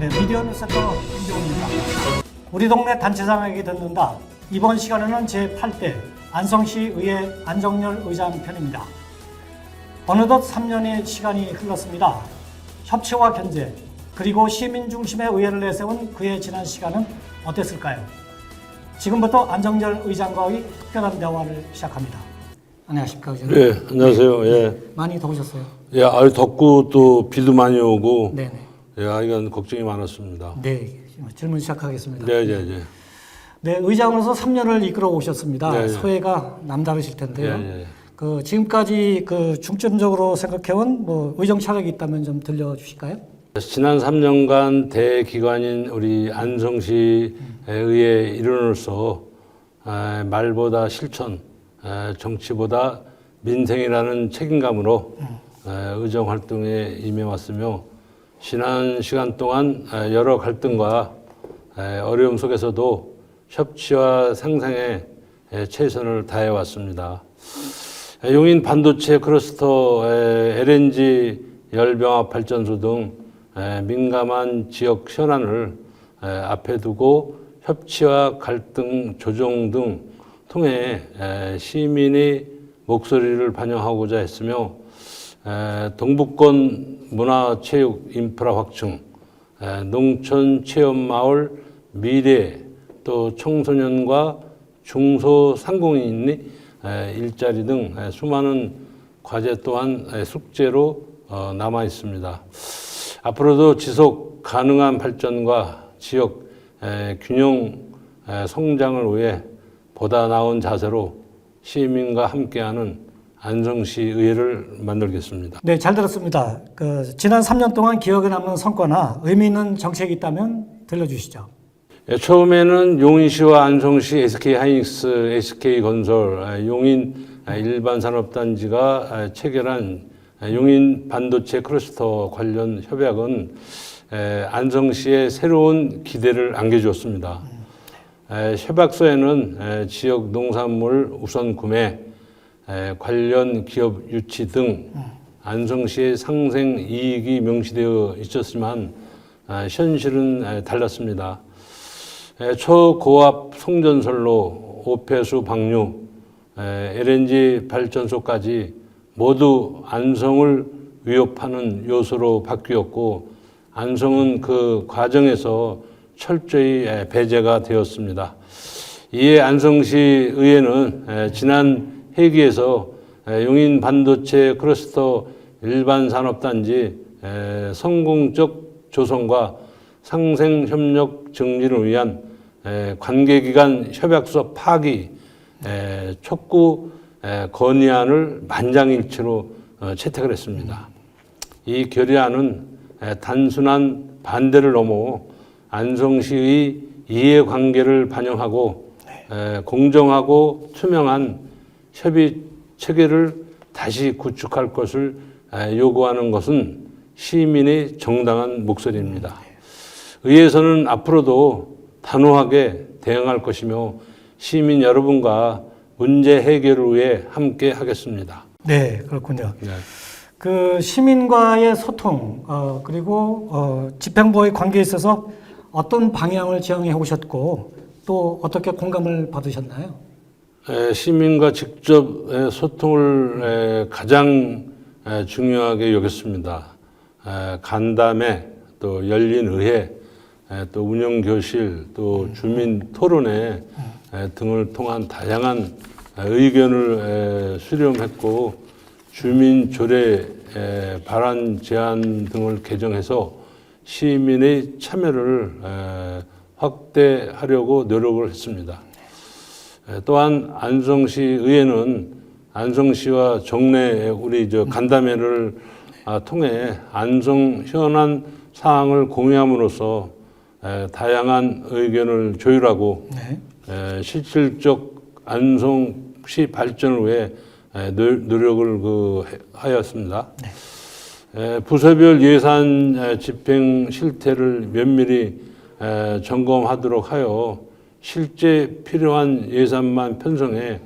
네, 미디어 뉴스터 김종훈입니다. 우리 동네 단체장에게 듣는다. 이번 시간에는 제8대 안성시 의회 안정열 의장 편입니다. 어느덧 3년의 시간이 흘렀습니다. 협치와 견제, 그리고 시민 중심의 의회를 내세운 그의 지난 시간은 어땠을까요? 지금부터 안정열 의장과의 특별한 대화를 시작합니다. 안녕하십니까, 의장님. 예, 안녕하세요. 예. 많이 더우셨어요? 예, 아유 덥고 또 비도 많이 오고 네네. 예, 하여간 걱정이 많았습니다. 네, 질문 시작하겠습니다. 네, 네, 네. 네, 의장으로서 3년을 이끌어 오셨습니다. 네, 네. 소회가 남다르실 텐데요. 예, 예. 그 지금까지 그 중점적으로 생각해온 뭐 의정 차력이 있다면 좀 들려주실까요? 지난 3년간 대기관인 우리 안성시 의회 일원으로서 에, 말보다 실천, 에, 정치보다 민생이라는 책임감으로 에, 의정 활동에 임해왔으며 지난 시간 동안 에, 여러 갈등과 에, 어려움 속에서도 협치와 상생에 에, 최선을 다해 왔습니다. 에, 용인 반도체 클러스터 에, LNG 열병합 발전소 등 에, 민감한 지역 현안을 에, 앞에 두고 협치와 갈등 조정 등 통해 에, 시민의 목소리를 반영하고자 했으며 에, 동북권 문화체육 인프라 확충, 에, 농촌 체험마을 미래, 또 청소년과 중소상공인의 에, 일자리 등 에, 수많은 과제 또한 에, 숙제로 어, 남아 있습니다. 앞으로도 지속 가능한 발전과 지역 에, 균형 에, 성장을 위해 보다 나은 자세로 시민과 함께하는 안성시 의회를 만들겠습니다. 네, 잘 들었습니다. 그 지난 3년 동안 기억에 남는 성과나 의미 있는 정책이 있다면 들려주시죠. 예, 처음에는 용인시와 안성시 SK 하이닉스, SK 건설, 아, 용인 아, 일반 산업단지가 아, 체결한 아, 용인 반도체 클러스터 관련 협약은 에, 안성시에 새로운 기대를 안겨주었습니다. 에, 협약서에는 에, 지역 농산물 우선 구매, 에, 관련 기업 유치 등 안성시의 상생 이익이 명시되어 있었지만 아, 현실은 에, 달랐습니다. 에, 초고압 송전설로 오폐수 방류, 에, LNG 발전소까지 모두 안성을 위협하는 요소로 바뀌었고 안성은 그 과정에서 철저히 에, 배제가 되었습니다. 이에 안성시 의회는 에, 지난 회기에서 에, 용인 반도체 클러스터 일반 산업단지 에, 성공적 조성과 상생 협력 증진을 위한 에, 관계기관 협약서 파기 에, 촉구 에, 건의안을 만장일치로 어, 채택을 했습니다. 이 결의안은 에, 단순한 반대를 넘어 안성시의 이해관계를 반영하고 에, 공정하고 투명한 협의 체계를 다시 구축할 것을 에, 요구하는 것은 시민의 정당한 목소리입니다. 의회에서는 앞으로도 단호하게 대응할 것이며 시민 여러분과 문제 해결을 위해 함께 하겠습니다. 네, 그렇군요. 네. 그 시민과의 소통 어, 그리고 어, 집행부와의 관계에 있어서 어떤 방향을 지향해 오셨고 또 어떻게 공감을 받으셨나요? 에, 시민과 직접 에, 소통을 에, 가장 에, 중요하게 여겼습니다. 에, 간담회, 또 열린 의회, 에, 또 운영 교실, 또 주민 토론회 에, 등을 통한 다양한 에, 의견을 에, 수렴했고 주민 조례 에, 발안 제안 등을 개정해서 시민의 참여를 에, 확대하려고 노력을 했습니다. 에, 또한 안성시 의회는 안성시와 정내 우리 저 간담회를 아, 통해 안성 현안 사항을 공유함으로써 에, 다양한 의견을 조율하고 네. 에, 실질적 안성시 발전을 위해 노- 노력을 그 해- 하였습니다. 에, 부서별 예산 에, 집행 실태를 면밀히 에, 점검하도록 하여 실제 필요한 예산만 편성해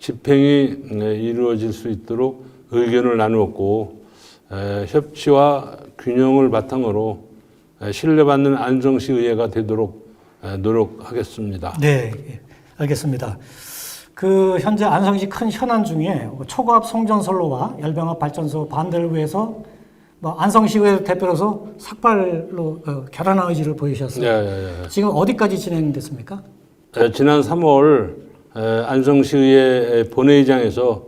집행이 에, 이루어질 수 있도록 의견을 나누었고 에, 협치와 균형을 바탕으로 에, 신뢰받는 안성시 의회가 되도록 에, 노력하겠습니다. 네, 예, 알겠습니다. 그 현재 안성시 큰 현안 중에 초고압 송전선로와 열병합 발전소 반대를 위해서 뭐 안성시의회 대표로서 삭발로 어, 결연한 의지를 보이셨어요. 예, 예, 예. 지금 어디까지 진행됐습니까? 에, 지난 3월 에, 안성시의회 본회의장에서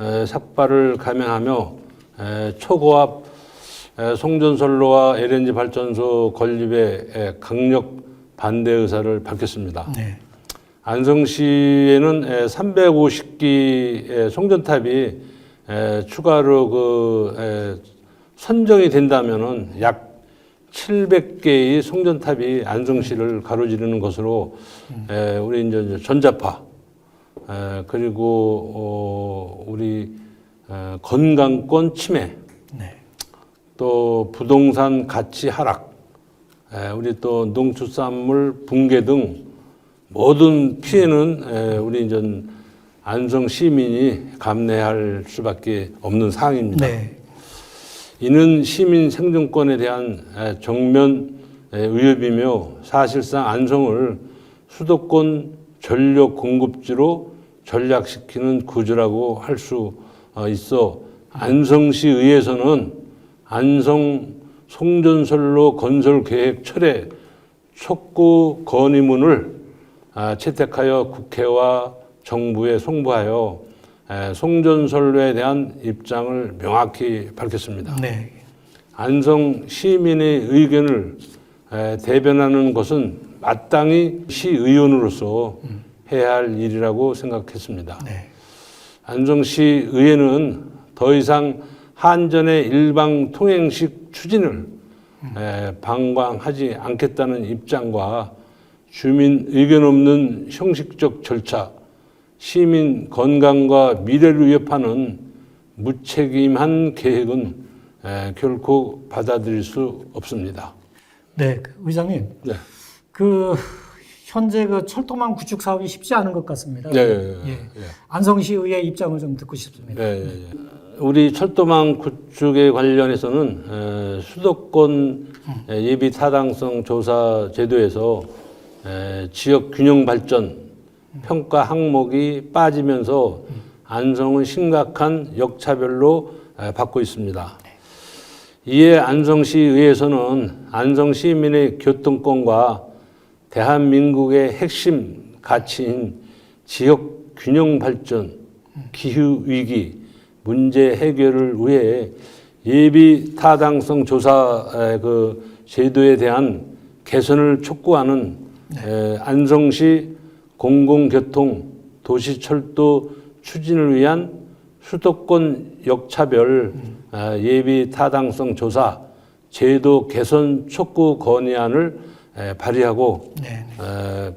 에, 삭발을 감행하며 에, 초고압 에, 송전선로와 LNG 발전소 건립에 에, 강력 반대 의사를 밝혔습니다. 네. 안성시에는 350기 송전탑이 에, 추가로 그 에, 선정이 된다면은 약 700개의 송전탑이 안성시를 가로지르는 것으로 에, 우리 이제 전자파 에, 그리고 어, 우리 에, 건강권 침해 네. 또 부동산 가치 하락, 에, 우리 또 농축산물 붕괴 등 모든 피해는 에, 우리 이제 안성 시민이 감내할 수밖에 없는 사항입니다. 네. 이는 시민 생존권에 대한 에, 정면 에, 위협이며 사실상 안성을 수도권 전력 공급지로 전략시키는 구조라고 할 수 있어 안성시 의회에서는 안성 송전선로 건설 계획 철회 촉구 건의문을 아, 채택하여 국회와 정부에 송부하여 에, 송전선로에 대한 입장을 명확히 밝혔습니다. 네. 안성 시민의 의견을 에, 대변하는 것은 마땅히 시의원으로서 해야 할 일이라고 생각했습니다. 네. 안성시 의회는 더 이상 한전의 일방 통행식 추진을 에, 방관하지 않겠다는 입장과 주민 의견 없는 형식적 절차, 시민 건강과 미래를 위협하는 무책임한 계획은 에, 결코 받아들일 수 없습니다. 네. 그 의장님, 네. 그 현재 그 철도망 구축 사업이 쉽지 않은 것 같습니다. 예, 예, 예. 예. 안성시 의회 입장을 좀 듣고 싶습니다. 예, 예, 예. 우리 철도망 구축에 관련해서는 에, 수도권 에, 예비 타당성 조사 제도에서 에, 지역 균형 발전 평가 항목이 빠지면서 안성은 심각한 역차별로 에, 받고 있습니다. 이에 안성시 의회에서는 안성 시민의 교통권과 대한민국의 핵심 가치인 지역 균형 발전, 기후 위기 문제 해결을 위해 예비 타당성 조사 에, 그 제도에 대한 개선을 촉구하는 에, 안성시 공공교통 도시철도 추진을 위한 수도권 역차별 아, 예비 타당성 조사 제도 개선 촉구 건의안을 에, 발의하고 네. 에,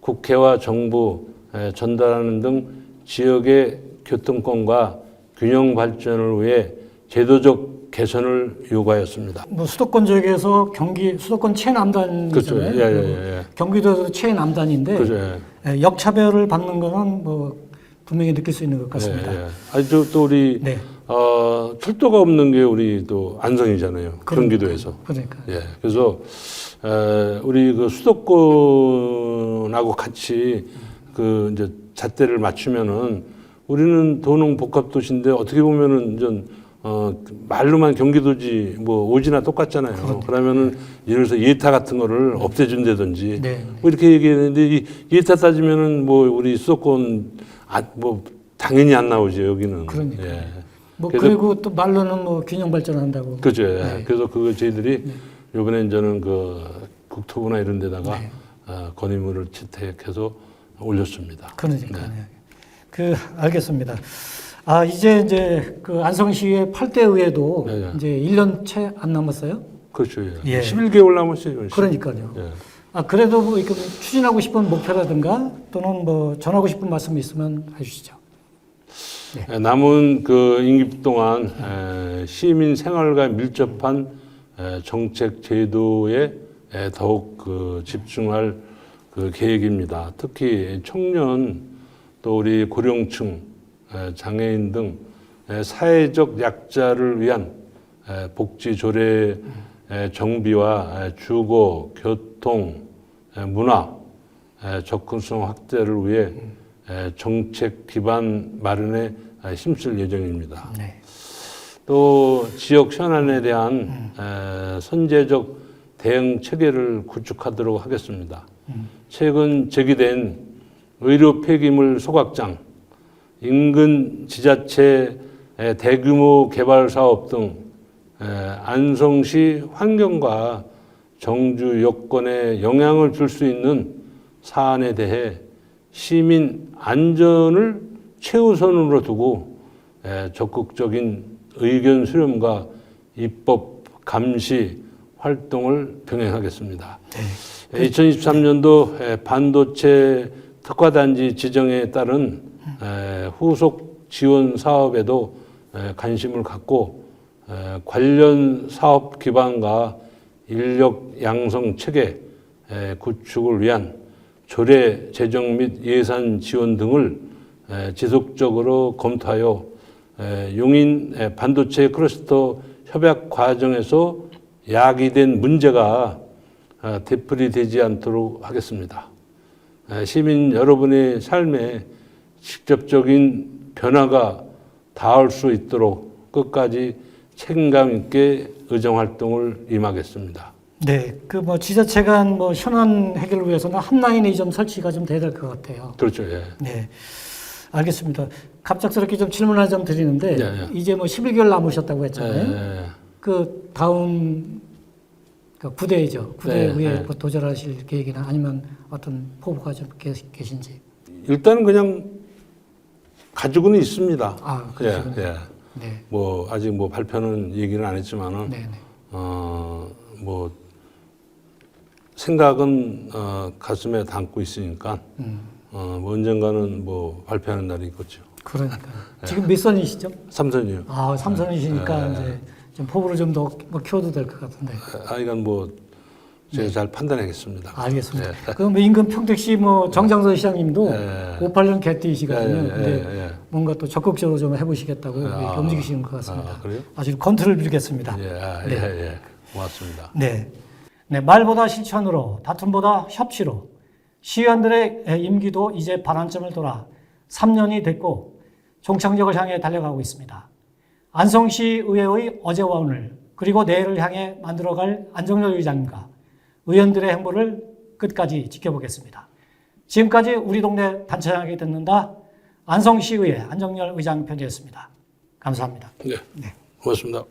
국회와 정부 에, 전달하는 등 지역의 교통권과 균형 발전을 위해 제도적 개선을 요구하였습니다. 뭐 수도권 지역에서 경기 수도권 최남단이잖아요. 그렇죠. 예, 예, 예, 예. 경기도도 최남단인데 그죠. 예. 예, 역차별을 받는 거는 뭐 분명히 느낄 수 있는 것 같습니다. 예, 예. 아니 또, 또 우리 네. 어, 철도가 없는 게 우리 또 안성이잖아요. 경기도에서. 그러니까. 예. 그래서 에, 우리 그 수도권하고 같이 그 이제 잣대를 맞추면은 우리는 도농 복합 도시인데 어떻게 보면은 좀 어, 말로만 경기도지 뭐 오지나 똑같잖아요. 그러면은 예를 들어서 예타 같은 거를 없애준다든지 네. 뭐 이렇게 얘기했는데 이 예타 따지면은 뭐 우리 수도권 아, 뭐 당연히 안 나오죠 여기는. 그러니까요. 예. 뭐 그리고 또 말로는 뭐 균형 발전한다고. 그죠. 예. 네. 그래서 그거 저희들이 이번에 이제는 그 국토부나 이런 데다가 네. 어, 건의문을 채택해서 올렸습니다. 그러니까. 네. 그 알겠습니다. 아 이제 이제 그 안성시의 8대 의회도 네, 네. 이제 1년 채 안 남았어요. 그렇죠. 예. 예. 11개월 남았어요. 그러니까요. 예. 아 그래도 뭐 이렇게 추진하고 싶은 목표라든가 또는 뭐 전하고 싶은 말씀이 있으면 해주시죠. 예, 남은 그 임기 동안 에, 시민 생활과 밀접한 에, 정책 제도에 에, 더욱 그 집중할 그 계획입니다. 특히 청년 또 우리 고령층, 에, 장애인 등 에, 사회적 약자를 위한 에, 복지 조례 에, 정비와 에, 주거, 교통, 에, 문화, 에, 접근성 확대를 위해 에, 정책 기반 마련에 에, 힘쓸 예정입니다. 네. 또 지역 현안에 대한 에, 선제적 대응 체계를 구축하도록 하겠습니다. 최근 제기된 의료 폐기물 소각장, 인근 지자체 에, 대규모 개발 사업 등 에, 안성시 환경과 정주 여건에 영향을 줄 수 있는 사안에 대해 시민 안전을 최우선으로 두고 에, 적극적인 의견 수렴과 입법 감시 활동을 병행하겠습니다. 2023년도 반도체 특화단지 지정에 따른 에, 후속 지원 사업에도 에, 관심을 갖고 에, 관련 사업 기반과 인력 양성 체계 에, 구축을 위한 조례 제정 및 예산 지원 등을 에, 지속적으로 검토하여 에, 용인 에, 반도체 클러스터 협약 과정에서 야기된 문제가 아, 되풀이되지 않도록 하겠습니다. 에, 시민 여러분의 삶에 직접적인 변화가 닿을 수 있도록 끝까지 책임감 있게 의정 활동을 임하겠습니다. 네, 그 뭐 지자체 간뭐 현안 해결을 위해서는 한 라인의 좀 설치가 좀 돼야 될 것 같아요. 그렇죠. 예. 네, 알겠습니다. 갑작스럽게 좀 질문 하나 좀 드리는데 예, 예. 이제 뭐 11개월 남으셨다고 예, 했잖아요. 예. 그 다음 그 구대이죠. 구대 네, 위에 네. 뭐 도전하실 계획이나 아니면 어떤 포부가 좀 계- 계신지. 일단은 그냥 가지고는 있습니다. 아, 예, 그러시군요. 예. 네, 뭐 아직 뭐 발표는 얘기는 안 했지만은 네, 네. 어, 뭐 생각은 어, 가슴에 담고 있으니까 음, 어, 뭐 언젠가는 뭐 발표하는 날이 있겠죠. 그러니까 네. 지금 몇 선이시죠? 삼선이요. 아, 삼선이시니까 네. 이제 좀 포부를 좀더뭐 키워도 될 것 같은데. 아, 이건 뭐 제가 네. 잘 판단하겠습니다. 알겠습니다. 네. 그럼 인근 평택시 뭐 정장선 시장님도 네. 58년 개띠이시거든요. 예, 예, 근데 예, 예. 뭔가 또 적극적으로 좀 해보시겠다고 아, 움직이시는 것 같습니다. 아, 그래요? 아주 건투를 빌겠습니다. 예, 아, 네. 예, 예. 고맙습니다. 네. 네, 말보다 실천으로, 다툼보다 협치로 시의원들의 임기도 이제 반환점을 돌아 3년이 됐고 종착역을 향해 달려가고 있습니다. 안성시 의회의 어제와 오늘 그리고 내일을 향해 만들어갈 안정열 의장님과 의원들의 행보를 끝까지 지켜보겠습니다. 지금까지 우리 동네 단체장에게 듣는다 안성시의회 안정열 의장 편이었습니다. 감사합니다. 네. 고맙습니다.